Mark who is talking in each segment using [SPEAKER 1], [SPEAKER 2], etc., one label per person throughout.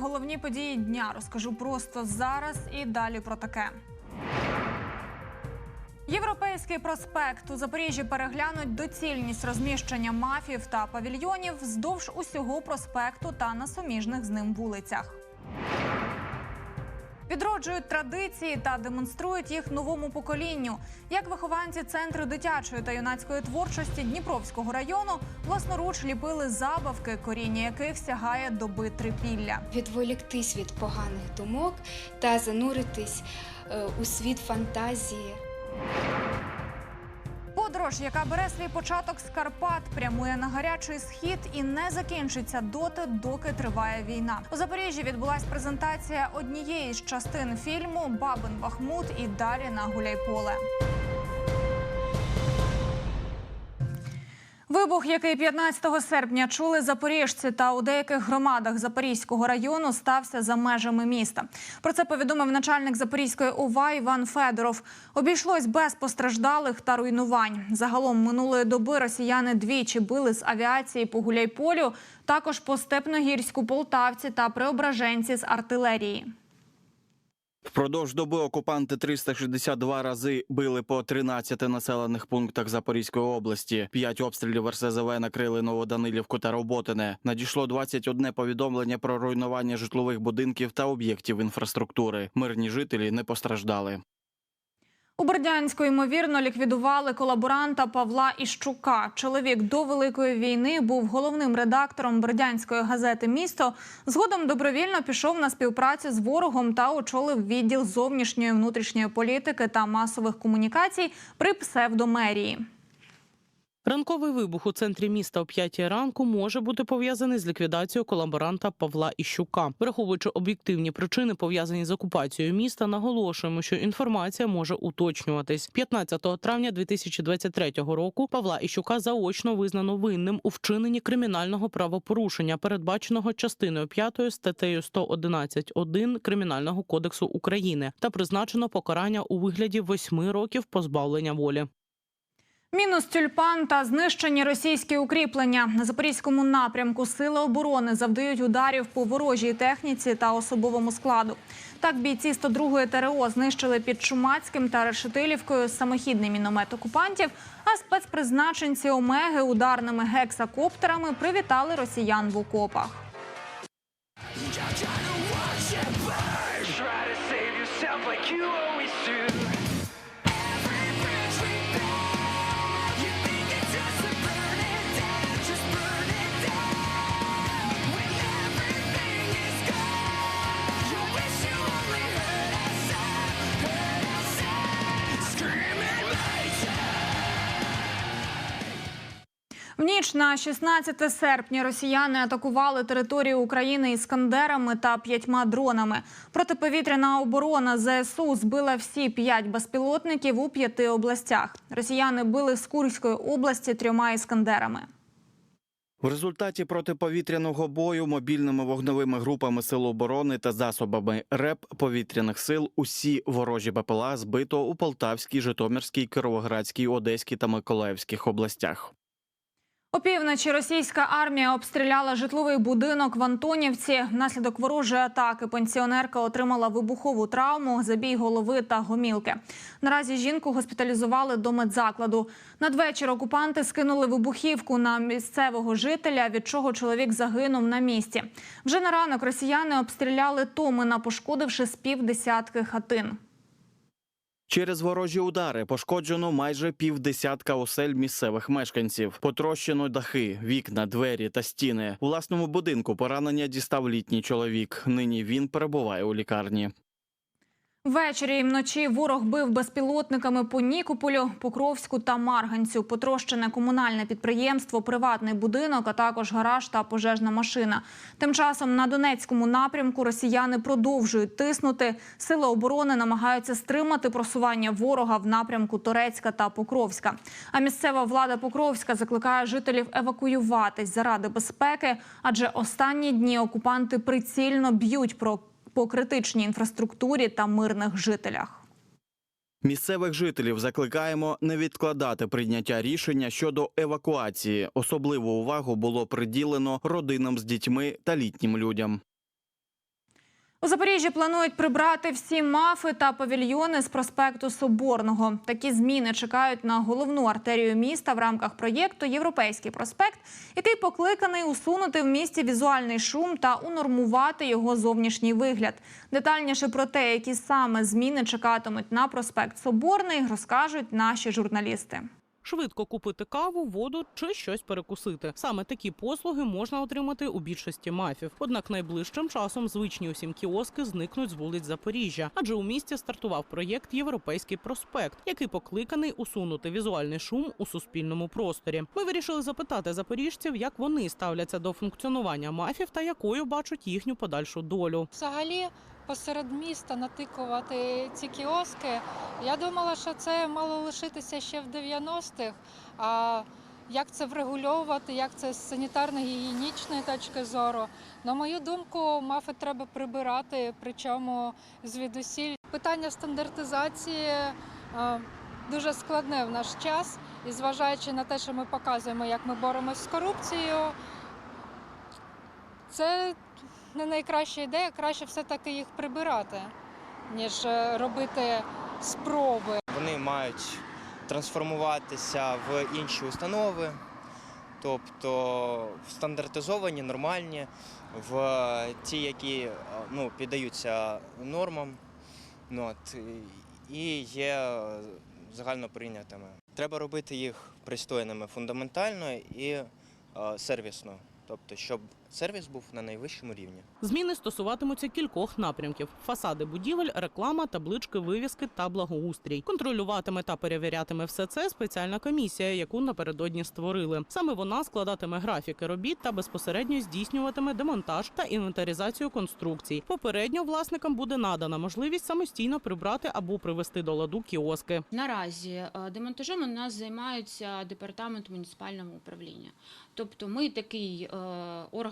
[SPEAKER 1] Головні події дня. Розкажу просто зараз і далі про таке. Європейський проспект у Запоріжжі переглянуть доцільність розміщення мафів та павільйонів вздовж усього проспекту та на суміжних з ним вулицях. Відроджують традиції та демонструють їх новому поколінню. Як вихованці центру дитячої та юнацької творчості Дніпровського району власноруч ліпили забавки, коріння яких сягає доби трипілля.
[SPEAKER 2] відволіктись від поганих думок та зануритись е, у світ фантазії.
[SPEAKER 1] Подорож, яка бере свій початок з Карпат, прямує на гарячий схід і не закінчиться доти, доки триває війна. У Запоріжжі відбулась презентація однієї з частин фільму Бабин Бахмут і далі на Гуляйполе. Вибух, який 15 серпня чули запоріжці та у деяких громадах Запорізького району, стався за межами міста. Про це повідомив начальник Запорізької ОВА Іван Федоров. Обійшлось без постраждалих та руйнувань. Загалом минулої доби росіяни двічі били з авіації по Гуляйполю, також по Степногірську, Полтавці та Преображенці з артилерії.
[SPEAKER 3] Впродовж доби окупанти 362 рази били по 13 населених пунктах Запорізької області. П'ять обстрілів РСЗВ накрили Новоданилівку та Роботине. Надійшло 21 повідомлення про руйнування житлових будинків та об'єктів інфраструктури. Мирні жителі не постраждали.
[SPEAKER 1] У Бердянську ймовірно ліквідували колаборанта Павла Іщука. Чоловік до великої війни був головним редактором бердянської газети Місто. Згодом добровільно пішов на співпрацю з ворогом та очолив відділ зовнішньої внутрішньої політики та масових комунікацій при псевдомерії.
[SPEAKER 4] Ранковий вибух у центрі міста о 5 ранку може бути пов'язаний з ліквідацією колаборанта Павла Іщука. Враховуючи об'єктивні причини, пов'язані з окупацією міста, наголошуємо, що інформація може уточнюватись. 15 травня 2023 року Павла Іщука заочно визнано винним у вчиненні кримінального правопорушення, передбаченого частиною 5 статтею 111.1 Кримінального кодексу України, та призначено покарання у вигляді 8 років позбавлення волі.
[SPEAKER 1] Мінус тюльпан та знищені російські укріплення на запорізькому напрямку. Сили оборони завдають ударів по ворожій техніці та особовому складу. Так бійці 102-ї ТРО знищили під Чумацьким та Решетилівкою самохідний міномет окупантів. А спецпризначенці Омеги ударними гексакоптерами привітали росіян в окопах.
[SPEAKER 5] You
[SPEAKER 1] ніч на 16 серпня росіяни атакували територію України іскандерами та п'ятьма дронами. Протиповітряна оборона ЗСУ збила всі п'ять безпілотників у п'яти областях. Росіяни били з Курської області трьома іскандерами.
[SPEAKER 3] В результаті протиповітряного бою мобільними вогневими групами сил оборони та засобами РЕП повітряних сил усі ворожі БПЛА збито у Полтавській, Житомирській, Кировоградській, Одеській та Миколаївських областях.
[SPEAKER 1] Опівночі російська армія обстріляла житловий будинок в Антонівці. Внаслідок ворожої атаки пенсіонерка отримала вибухову травму, забій голови та гомілки. Наразі жінку госпіталізували до медзакладу. Надвечір окупанти скинули вибухівку на місцевого жителя, від чого чоловік загинув на місці. Вже на ранок росіяни обстріляли Томина, пошкодивши з півдесятки хатин.
[SPEAKER 3] Через ворожі удари пошкоджено майже півдесятка осель місцевих мешканців. Потрощено дахи, вікна, двері та стіни. У власному будинку поранення дістав літній чоловік. Нині він перебуває у лікарні.
[SPEAKER 1] Ввечері і вночі ворог бив безпілотниками по Нікополю, Покровську та Марганцю. Потрощене комунальне підприємство, приватний будинок, а також гараж та пожежна машина. Тим часом на Донецькому напрямку росіяни продовжують тиснути. Сили оборони намагаються стримати просування ворога в напрямку Торецька та Покровська. А місцева влада Покровська закликає жителів евакуюватись заради безпеки, адже останні дні окупанти прицільно б'ють про по критичній інфраструктурі та мирних жителях.
[SPEAKER 3] Місцевих жителів закликаємо не відкладати прийняття рішення щодо евакуації. Особливу увагу було приділено родинам з дітьми та літнім людям.
[SPEAKER 1] У Запоріжжі планують прибрати всі мафи та павільйони з проспекту Соборного. Такі зміни чекають на головну артерію міста в рамках проєкту Європейський проспект, який покликаний усунути в місті візуальний шум та унормувати його зовнішній вигляд. Детальніше про те, які саме зміни чекатимуть на проспект Соборний, розкажуть наші журналісти.
[SPEAKER 4] Швидко купити каву, воду чи щось перекусити. Саме такі послуги можна отримати у більшості мафів. Однак найближчим часом звичні усім кіоски зникнуть з вулиць Запоріжжя, адже у місті стартував проєкт Європейський проспект, який покликаний усунути візуальний шум у суспільному просторі. Ми вирішили запитати запоріжців, як вони ставляться до функціонування мафів та якою бачать їхню подальшу долю.
[SPEAKER 6] Взагалі, посеред міста натикувати ці кіоски. Я думала, що це мало лишитися ще в 90-х. А як це врегульовувати, як це з санітарно-гігієнічної точки зору. На мою думку, мафи треба прибирати, причому звідусіль. Питання стандартизації дуже складне в наш час, і зважаючи на те, що ми показуємо, як ми боремось з корупцією, це не найкраща ідея, краще все-таки їх прибирати, ніж е, робити спроби.
[SPEAKER 7] Вони мають трансформуватися в інші установи, тобто стандартизовані, нормальні, в ті, які е, ну, піддаються нормам ну, от, і є загально прийнятими. Треба робити їх пристойними фундаментально і е, сервісно, тобто, щоб сервіс був на найвищому рівні.
[SPEAKER 4] Зміни стосуватимуться кількох напрямків: фасади будівель, реклама, таблички, вивіски та благоустрій. Контролюватиме та перевірятиме все це спеціальна комісія, яку напередодні створили. Саме вона складатиме графіки робіт та безпосередньо здійснюватиме демонтаж та інвентаризацію конструкцій. Попередньо власникам буде надана можливість самостійно прибрати або привести до ладу кіоски.
[SPEAKER 8] Наразі е, демонтажом у нас займаються департамент муніципального управління. Тобто ми такий е,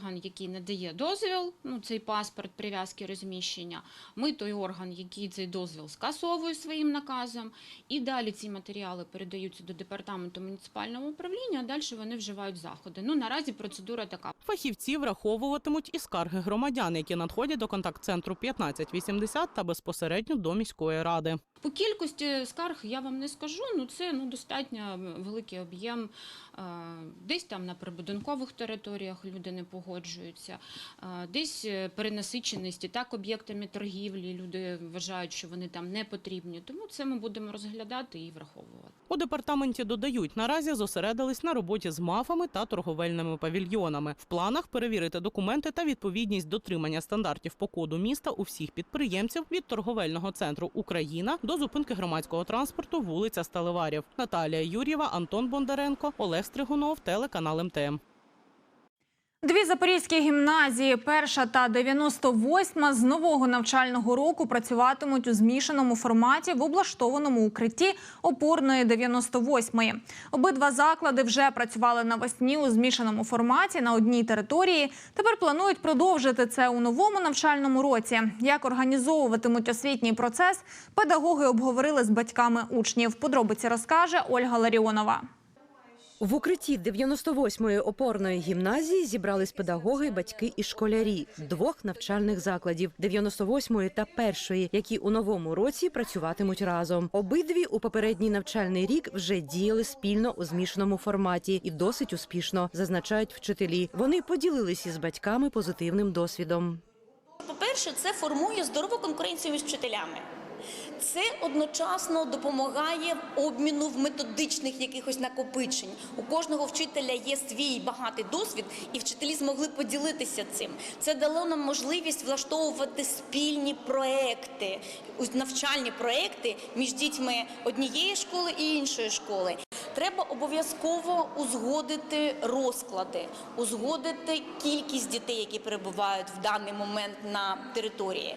[SPEAKER 8] орган, який надає дозвіл, ну цей паспорт прив'язки розміщення. Ми той орган, який цей дозвіл скасовує своїм наказом, і далі ці матеріали передаються до департаменту муніципального управління. А далі вони вживають заходи. Ну наразі процедура така.
[SPEAKER 4] Фахівці враховуватимуть і скарги громадян, які надходять до контакт-центру 1580 та безпосередньо до міської ради.
[SPEAKER 8] По кількості скарг я вам не скажу. Ну це ну достатньо великий об'єм. Е, Десь там на прибудинкових територіях люди не погоджуються, е, десь е, перенасиченість і так об'єктами торгівлі. Люди вважають, що вони там не потрібні. Тому це ми будемо розглядати і враховувати.
[SPEAKER 4] У департаменті додають, наразі зосередились на роботі з мафами та торговельними павільйонами. В планах перевірити документи та відповідність дотримання стандартів по коду міста у всіх підприємців від торговельного центру Україна до зупинки громадського транспорту вулиця Сталеварів. Наталія Юр'єва, Антон Бондаренко, Олег Стригунов, телеканал МТМ.
[SPEAKER 1] Дві запорізькі гімназії, перша та 98 з нового навчального року працюватимуть у змішаному форматі в облаштованому укритті опорної 98-ї. Обидва заклади вже працювали навесні у змішаному форматі на одній території. Тепер планують продовжити це у новому навчальному році. Як організовуватимуть освітній процес, педагоги обговорили з батьками учнів. Подробиці розкаже Ольга Ларіонова.
[SPEAKER 9] В укритті 98-ї опорної гімназії зібрались педагоги, батьки і школярі двох навчальних закладів 98-ї та першої, які у новому році працюватимуть разом. Обидві у попередній навчальний рік вже діяли спільно у змішаному форматі і досить успішно, зазначають вчителі. Вони поділилися з батьками позитивним досвідом.
[SPEAKER 10] По-перше, це формує здорову конкуренцію між вчителями. Це одночасно допомагає обміну в методичних якихось накопичень. У кожного вчителя є свій багатий досвід, і вчителі змогли поділитися цим. Це дало нам можливість влаштовувати спільні проекти, навчальні проекти між дітьми однієї школи і іншої школи. Треба обов'язково узгодити розклади, узгодити кількість дітей, які перебувають в даний момент на території.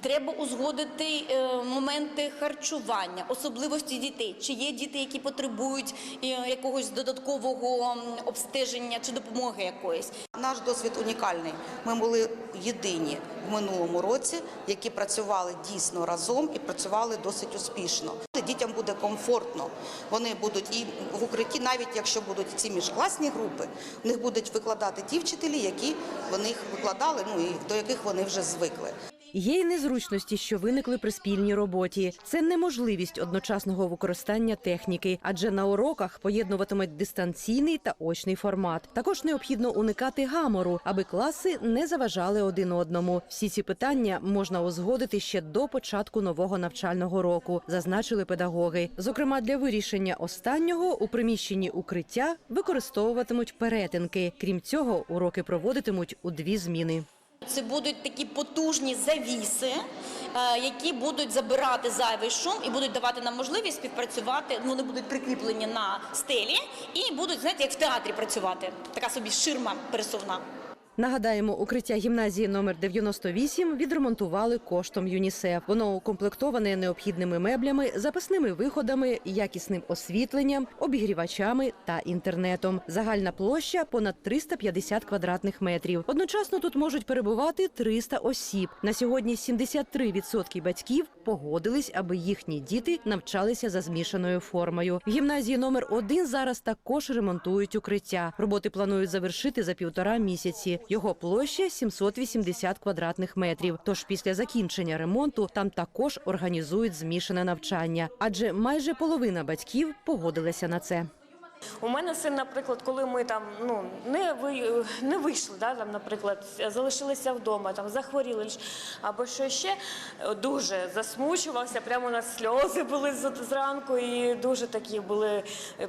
[SPEAKER 10] Треба узгодити е, моменти харчування, особливості дітей. Чи є діти, які потребують е, якогось додаткового обстеження чи допомоги якоїсь.
[SPEAKER 11] Наш досвід унікальний. Ми були єдині в минулому році, які працювали дійсно разом і працювали досить успішно. Дітям буде комфортно. Вони будуть і в укритті, навіть якщо будуть ці міжкласні групи, в них будуть викладати ті вчителі, які вони їх викладали, ну і до яких вони вже звикли.
[SPEAKER 9] Є й незручності, що виникли при спільній роботі. Це неможливість одночасного використання техніки, адже на уроках поєднуватимуть дистанційний та очний формат. Також необхідно уникати гамору, аби класи не заважали один одному. Всі ці питання можна узгодити ще до початку нового навчального року, зазначили педагоги. Зокрема, для вирішення останнього у приміщенні укриття використовуватимуть перетинки. Крім цього, уроки проводитимуть у дві зміни.
[SPEAKER 10] Це будуть такі потужні завіси, е, які будуть забирати зайвий шум і будуть давати нам можливість співпрацювати. Ну, вони будуть прикріплені на стелі і будуть, знаєте, як в театрі працювати. Така собі ширма пересувна.
[SPEAKER 9] Нагадаємо, укриття гімназії номер 98 відремонтували коштом ЮНІСЕФ. Воно укомплектоване необхідними меблями, запасними виходами, якісним освітленням, обігрівачами та інтернетом. Загальна площа понад 350 квадратних метрів. Одночасно тут можуть перебувати 300 осіб. На сьогодні 73% батьків погодились, аби їхні діти навчалися за змішаною формою. В гімназії номер 1 зараз також ремонтують укриття. Роботи планують завершити за півтора місяці. Його площа 780 квадратних метрів. Тож після закінчення ремонту там також організують змішане навчання, адже майже половина батьків погодилася на це.
[SPEAKER 12] У мене син, наприклад, коли ми там ну не ви не вийшли, да, там, наприклад, залишилися вдома, там захворіли або що ще дуже засмучувався. Прямо у нас сльози були зранку, і дуже такі були.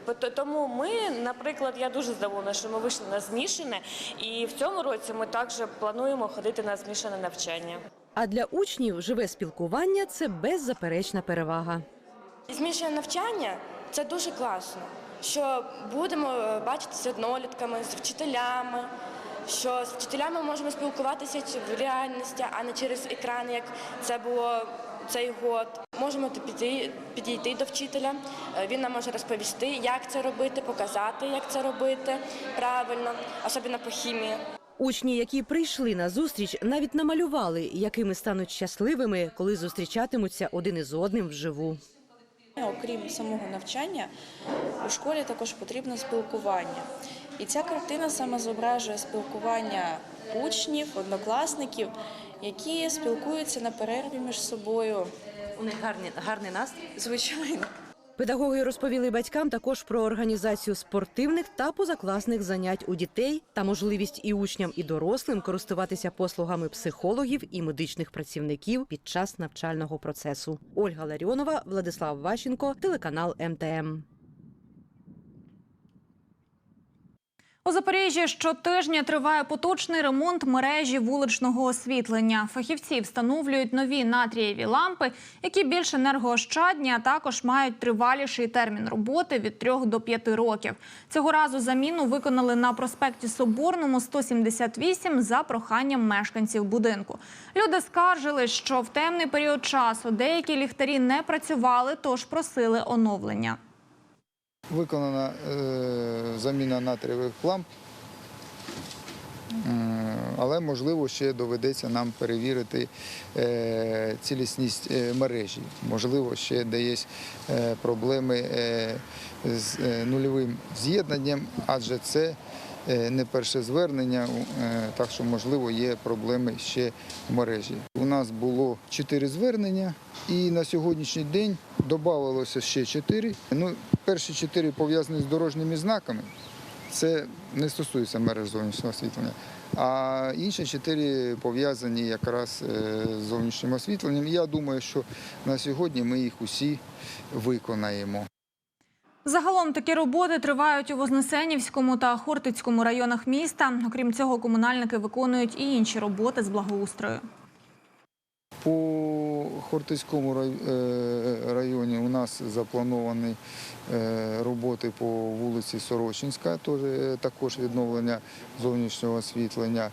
[SPEAKER 12] П- Тому ми, наприклад, я дуже задоволена, що ми вийшли на змішане, і в цьому році ми також плануємо ходити на змішане навчання.
[SPEAKER 9] А для учнів живе спілкування це беззаперечна перевага.
[SPEAKER 13] Змішане навчання це дуже класно, що будемо е, бачитися з однолітками, з вчителями, що з вчителями можемо спілкуватися в реальності, а не через екран, як це було цей год. Можемо підійти, підійти до вчителя, е, він нам може розповісти, як це робити, показати, як це робити правильно, особливо по хімії.
[SPEAKER 9] Учні, які прийшли на зустріч, навіть намалювали, якими стануть щасливими, коли зустрічатимуться один із одним вживу.
[SPEAKER 14] Окрім самого навчання, у школі також потрібно спілкування. І ця картина саме зображує спілкування учнів, однокласників, які спілкуються на перерві між собою.
[SPEAKER 9] У них гарний, гарний настрій.
[SPEAKER 14] Звичайно.
[SPEAKER 9] Педагоги розповіли батькам також про організацію спортивних та позакласних занять у дітей та можливість і учням, і дорослим користуватися послугами психологів і медичних працівників під час навчального процесу. Ольга Ларіонова, Владислав Ващенко, телеканал МТМ.
[SPEAKER 1] У Запоріжжі щотижня триває поточний ремонт мережі вуличного освітлення. Фахівці встановлюють нові натрієві лампи, які більш енергоощадні, а також мають триваліший термін роботи від 3 до 5 років. Цього разу заміну виконали на проспекті Соборному 178 за проханням мешканців будинку. Люди скаржили, що в темний період часу деякі ліхтарі не працювали, тож просили оновлення.
[SPEAKER 15] Виконана е, заміна натрієвих ламп, але можливо ще доведеться нам перевірити е, цілісність е, мережі. Можливо, ще десь е, проблеми е, з е, нульовим з'єднанням, адже це е, не перше звернення, е, так що можливо є проблеми ще в мережі. У нас було чотири звернення, і на сьогоднішній день додавалося ще чотири. Ну, перші чотири пов'язані з дорожніми знаками. Це не стосується мереж зовнішнього освітлення. А інші чотири пов'язані якраз е, з зовнішнім освітленням. Я думаю, що на сьогодні ми їх усі виконаємо.
[SPEAKER 1] Загалом такі роботи тривають у Вознесенівському та Хортицькому районах міста. Окрім цього, комунальники виконують і інші роботи з благоустрою.
[SPEAKER 15] По Хортицькому е, районі у нас заплановані е, роботи по вулиці Сорочинська, е, також відновлення зовнішнього освітлення,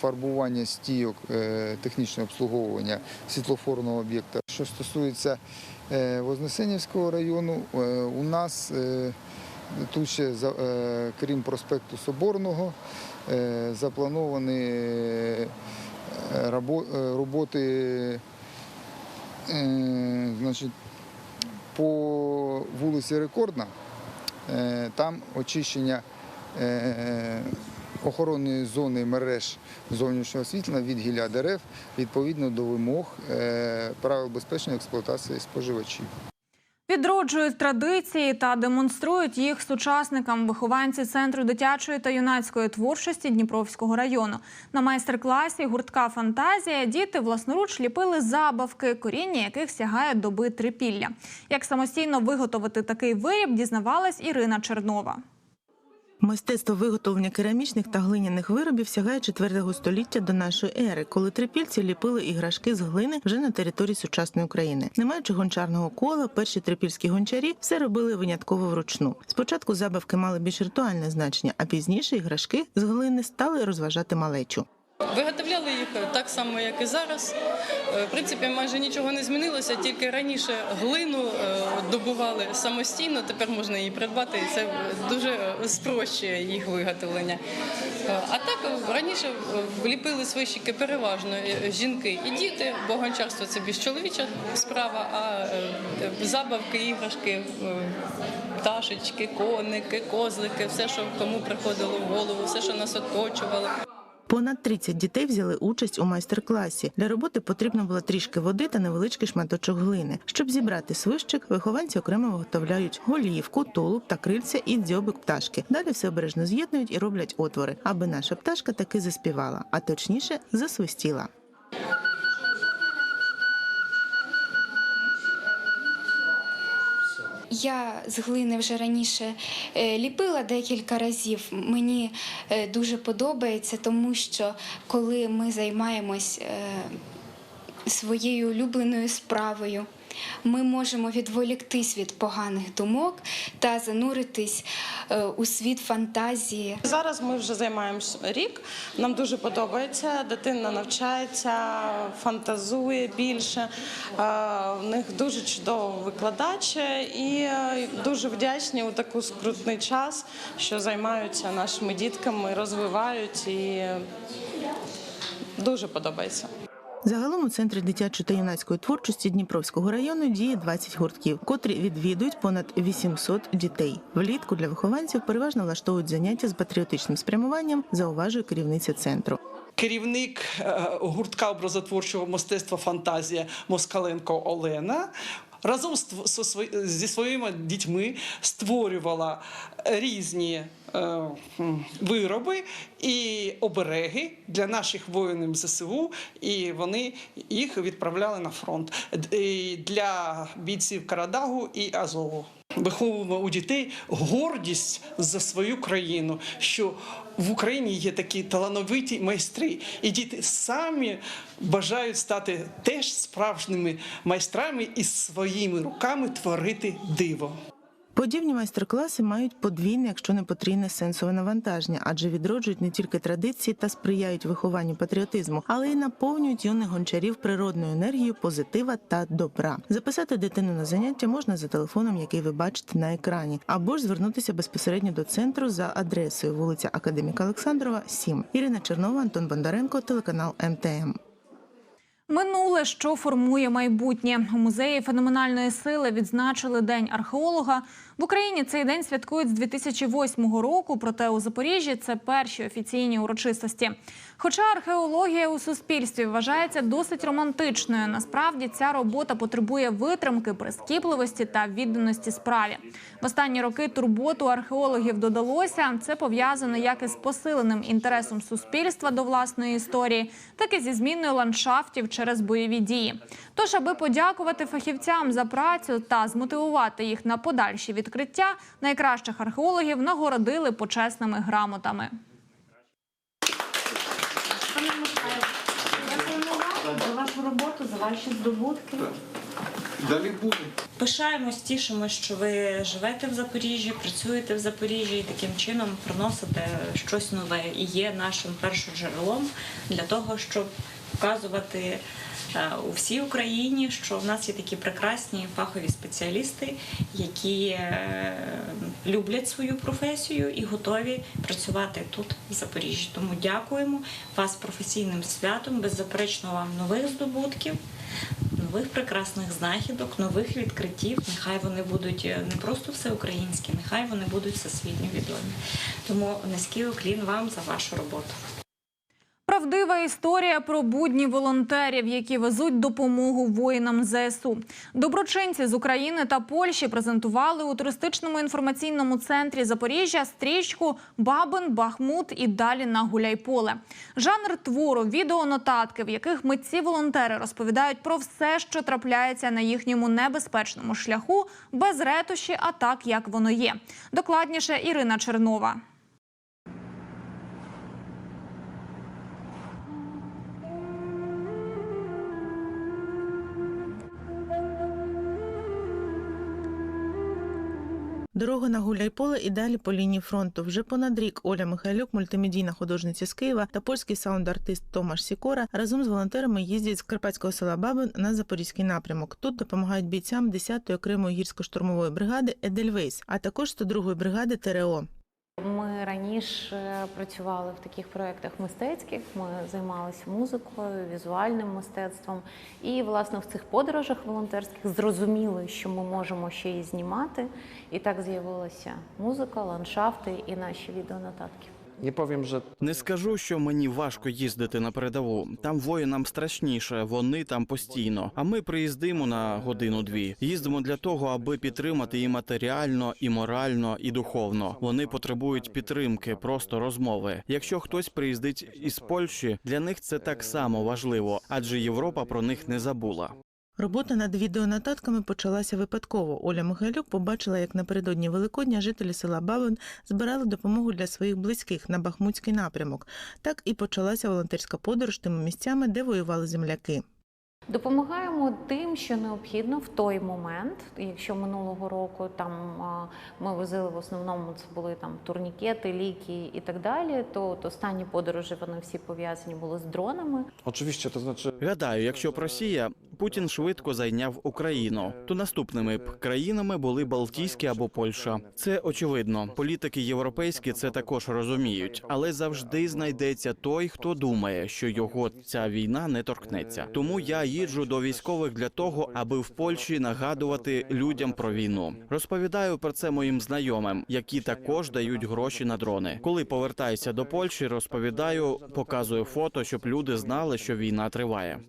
[SPEAKER 15] фарбування стійок, технічне обслуговування світлофорного об'єкта. Що стосується Вознесенівського району, у нас тут ще, крім проспекту Соборного, заплановані роботи е, значить, по вулиці Рекордна. Е, Там очищення е, охоронної зони мереж зовнішнього освітлення від гілля дерев відповідно до вимог е, правил безпечної експлуатації споживачів.
[SPEAKER 1] Відроджують традиції та демонструють їх сучасникам вихованці центру дитячої та юнацької творчості Дніпровського району. На майстер-класі гуртка Фантазія діти власноруч ліпили забавки, коріння яких сягає доби трипілля. Як самостійно виготовити такий виріб, дізнавалась Ірина Чернова.
[SPEAKER 16] Мистецтво виготовлення керамічних та глиняних виробів сягає 4 століття до нашої ери, коли трипільці ліпили іграшки з глини вже на території сучасної України. Не маючи гончарного кола, перші трипільські гончарі все робили винятково вручну. Спочатку забавки мали більш ритуальне значення, а пізніше іграшки з глини стали розважати малечу.
[SPEAKER 17] Виготовляли їх так само, як і зараз. Е, В принципі, майже нічого не змінилося, тільки раніше глину е, добували самостійно, тепер можна її придбати, і це дуже спрощує їх виготовлення. Е, А так раніше е, ліпили свищики переважно жінки і діти, бо гончарство це більш чоловіча справа, а забавки, іграшки, пташечки, коники, козлики, все, що кому приходило в голову, все, що нас оточувало.
[SPEAKER 16] Понад 30 дітей взяли участь у майстер-класі. Для роботи потрібно було трішки води та невеличкий шматочок глини. Щоб зібрати свищик, вихованці окремо виготовляють голівку, тулуб та крильця і дзьобик пташки. Далі все обережно з'єднують і роблять отвори, аби наша пташка таки заспівала, а точніше засвистіла.
[SPEAKER 2] Я з глини вже раніше е, ліпила декілька разів. Мені е, дуже подобається, тому що коли ми займаємось е, своєю улюбленою справою, ми можемо відволіктись від поганих думок та зануритись е, у світ фантазії.
[SPEAKER 18] Зараз ми вже займаємось рік. Нам дуже подобається. Дитина навчається, фантазує більше. Е, В них дуже чудовий викладач і е, дуже вдячні у таку скрутний час, що займаються нашими дітками, розвивають і дуже подобається.
[SPEAKER 16] Загалом у центрі дитячої та юнацької творчості Дніпровського району діє 20 гуртків, котрі відвідують понад 800 дітей. Влітку для вихованців переважно влаштовують заняття з патріотичним спрямуванням, зауважує керівниця центру.
[SPEAKER 19] керівник е, гуртка образотворчого мистецтва Фантазія Москаленко Олена. Разом зі своїми дітьми створювала різні е, вироби і обереги для наших воїнів ЗСУ, і вони їх відправляли на фронт для бійців Карадагу і Азову. Виховуємо у дітей гордість за свою країну, що в Україні є такі талановиті майстри, і діти самі бажають стати теж справжніми майстрами і своїми руками творити диво.
[SPEAKER 16] Подібні майстер-класи мають подвійне, якщо не потрійне сенсове навантаження, адже відроджують не тільки традиції та сприяють вихованню патріотизму, але й наповнюють юних гончарів природною енергією позитива та добра. Записати дитину на заняття можна за телефоном, який ви бачите на екрані, або ж звернутися безпосередньо до центру за адресою вулиця Академіка Олександрова, 7. Ірина Чернова, Антон Бондаренко, телеканал МТМ.
[SPEAKER 1] Минуле, що формує майбутнє. У музеї феноменальної сили відзначили День археолога. В Україні цей день святкують з 2008 року, проте у Запоріжжі це перші офіційні урочистості. Хоча археологія у суспільстві вважається досить романтичною, насправді ця робота потребує витримки, прискіпливості та відданості справі. В останні роки турботу археологів додалося. Це пов'язано як із посиленим інтересом суспільства до власної історії, так і зі зміною ландшафтів через бойові дії. Тож, аби подякувати фахівцям за працю та змотивувати їх на подальші відкриття, найкращих археологів нагородили почесними грамотами.
[SPEAKER 20] Пане Михайло, за вашу роботу, за ваші здобутки.
[SPEAKER 21] Далі буде.
[SPEAKER 20] Пишаємось, тішимось, що ви живете в Запоріжжі, працюєте в Запоріжжі і таким чином приносите щось нове і є нашим першоджерелом для того, щоб показувати е, у всій Україні, що в нас є такі прекрасні фахові спеціалісти, які е, люблять свою професію і готові працювати тут, в Запоріжжі. Тому дякуємо вас професійним святом, беззаперечно вам нових здобутків, нових прекрасних знахідок, нових відкриттів. Нехай вони будуть е, не просто всеукраїнські, нехай вони будуть всесвітньо відомі. Тому низький уклін вам за вашу роботу.
[SPEAKER 1] Правдива історія про будні волонтерів, які везуть допомогу воїнам ЗСУ. Доброчинці з України та Польщі презентували у туристичному інформаційному центрі Запоріжжя стрічку Бабин, Бахмут і далі на Гуляйполе. Жанр твору, відеонотатки, в яких митці-волонтери розповідають про все, що трапляється на їхньому небезпечному шляху, без ретуші, а так як воно є. Докладніше Ірина Чернова.
[SPEAKER 16] Дорога на Гуляйполе і далі по лінії фронту. Вже понад рік Оля Михайлюк, мультимедійна художниця з Києва та польський саунд-артист Томаш Сікора разом з волонтерами їздять з карпатського села Бабин на запорізький напрямок. Тут допомагають бійцям 10-ї окремої гірсько-штурмової бригади Едельвейс, а також 102-ї бригади ТРО.
[SPEAKER 22] Раніше працювали в таких проєктах мистецьких. Ми займалися музикою, візуальним мистецтвом. І, власне, в цих подорожах волонтерських зрозуміли, що ми можемо ще і знімати. І так з'явилася музика, ландшафти і наші відеонотатки.
[SPEAKER 3] Nie powiem, że не скажу, що мені важко їздити на передову. Там воїнам страшніше, вони там постійно. А ми приїздимо на годину-дві. Їздимо для того, аби підтримати і матеріально, і морально, і духовно. Вони потребують підтримки, просто розмови. Якщо хтось приїздить із Польщі, для них це так само важливо, адже Європа про них не забула.
[SPEAKER 16] Робота над відеонотатками почалася випадково. Оля Михайлюк побачила, як напередодні Великодня жителі села Бабин збирали допомогу для своїх близьких на Бахмутський напрямок. Так і почалася волонтерська подорож тими місцями, де воювали земляки.
[SPEAKER 22] Допомагаємо тим, що необхідно в той момент. Якщо минулого року там ми возили в основному це були там турнікети, ліки і так далі, то от останні подорожі вони всі пов'язані були з дронами.
[SPEAKER 3] Oczywiście, to znaczy... Гадаю, якщо б Росія, Путін швидко зайняв Україну, то наступними б країнами були Балтійські або Польща. Це очевидно. Політики європейські це також розуміють, але завжди знайдеться той, хто думає, що його ця війна не торкнеться. Тому я їжджу до військових для того, аби в Польщі нагадувати людям про війну. Розповідаю про це моїм знайомим, які також дають гроші на дрони. Коли повертаюся до Польщі, розповідаю, показую фото, щоб люди знали, що війна триває.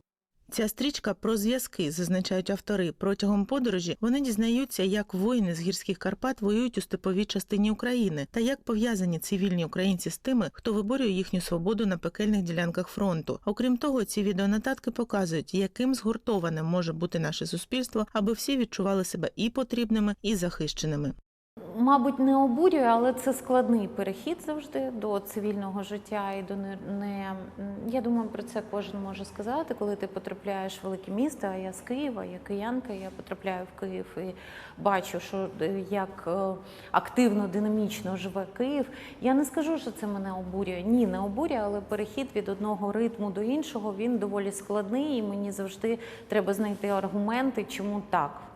[SPEAKER 16] Ця стрічка про зв'язки, зазначають автори. Протягом подорожі вони дізнаються, як воїни з гірських Карпат воюють у степовій частині України та як пов'язані цивільні українці з тими, хто виборює їхню свободу на пекельних ділянках фронту. Окрім того, ці відеонотатки показують, яким згуртованим може бути наше суспільство, аби всі відчували себе і потрібними, і захищеними.
[SPEAKER 22] Мабуть, не обурює, але це складний перехід завжди до цивільного життя і до не, я думаю, про це кожен може сказати, коли ти потрапляєш в велике місто. А я з Києва, я киянка, я потрапляю в Київ і бачу, що е, як е, активно, динамічно живе Київ. Я не скажу, що це мене обурює. Ні, не обурює, але перехід від одного ритму до іншого він доволі складний, і мені завжди треба знайти аргументи, чому так.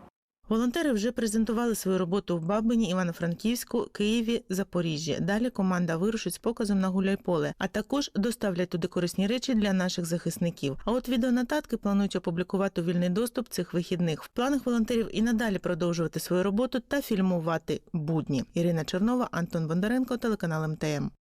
[SPEAKER 16] Волонтери вже презентували свою роботу в Бабині, Івано-Франківську, Києві, Запоріжжі. Далі команда вирушить з показом на Гуляйполе, а також доставлять туди корисні речі для наших захисників. А от відеонотатки планують опублікувати вільний доступ цих вихідних. В планах волонтерів і надалі продовжувати свою роботу та фільмувати будні. Ірина Чернова, Антон Бондаренко, телеканал МТМ.